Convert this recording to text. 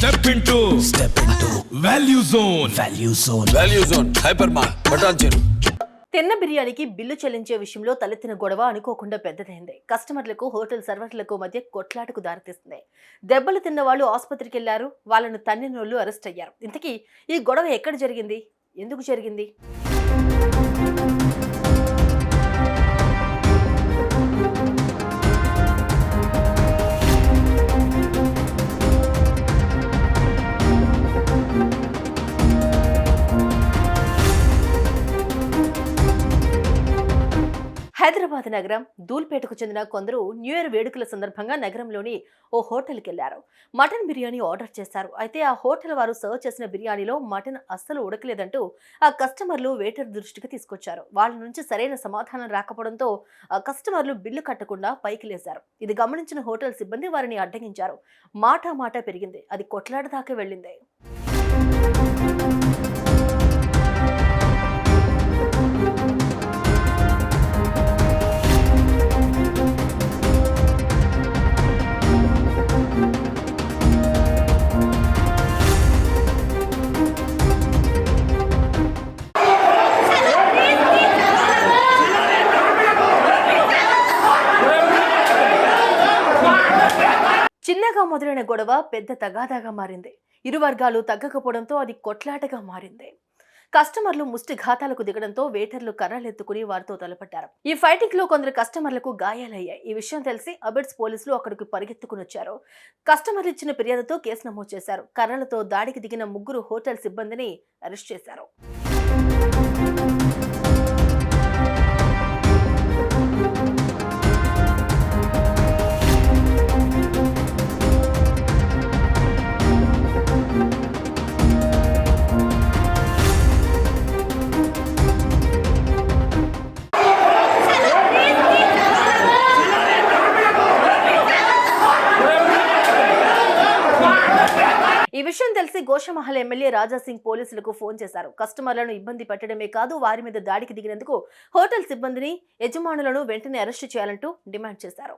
Step into step into Value Zone Value Zone Value Zone Hyper Mart బటాన్ చెరు తిన్న బిర్యానీకి bill చెల్లించే విషయంలో తలెత్తిన గొడవ అనుకోకుండా పెద్దదైంది. కస్టమర్లకు హోటల్ సర్వర్లకు మధ్య కొట్లాటకు దారితీస్తుంది దెబ్బలు తిన్న వాళ్ళు ఆసుపత్రికి వెళ్ళారు వాళ్ళను తన్నినోళ్ళు అరెస్ట్ అయ్యారు. ఇంతకీ ఈ గొడవ ఎక్కడ జరిగింది? ఎందుకు జరిగింది? హైదరాబాద్ నగరం దూల్పేటకు చెందిన కొందరు న్యూ ఇయర్ వేడుకల సందర్భంగా నగరంలోని ఓ హోటల్కి వెళ్ళారు మటన్ బిర్యానీ ఆర్డర్ చేశారు. అయితే ఆ హోటల్ వారు సర్వ్ చేసిన బిర్యానీలో మటన్ అస్సలు ఉడకలేదంటూ ఆ కస్టమర్లు వెయిటర్ దృష్టికి తీసుకొచ్చారు. వాళ్ళ నుంచి సరైన సమాధానం రాకపోవడంతో ఆ కస్టమర్లు బిల్లు కట్టకుండా పైకి లేశారు. ఇది గమనించిన హోటల్ సిబ్బంది వారిని అడ్డగించారు. మాటా మాట పెరిగింది. అది కొట్లాట దాకా వెళ్ళింది. చిన్నగా మొదలైన గొడవ పెద్ద తగాదాగా మారింది. ఇరు వర్గాలు తగ్గకపోవడంతో అది కొట్లాటగా మారింది. కస్టమర్లు ముష్టి ఘాతాలకు దిగడంతో వేటర్లు కర్రలెత్తుకుని వారితో తలపట్టారు ఈ ఫైటింగ్లో కొందరు కస్టమర్లకు గాయాలయ్యాయి. ఈ విషయం తెలిసి అబిడ్స్ పోలీసులు అక్కడికి పరిగెత్తుకుని వచ్చారు. కస్టమర్లు ఇచ్చిన ఫిర్యాదుతో కేసు నమోదు చేశారు. కర్రలతో దాడికి దిగిన ముగ్గురు హోటల్ సిబ్బందిని అరెస్ట్ చేశారు. ఈ విషయం తెలిసి గోషమహల్ ఎమ్మెల్యే రాజాసింగ్ పోలీసులకు ఫోన్ చేశారు. కస్టమర్లను ఇబ్బంది పెట్టడమే కాదు వారి మీద దాడికి దిగినందుకు హోటల్ సిబ్బందిని యజమానులను వెంటనే అరెస్టు చేయాలంటూ డిమాండ్ చేశారు.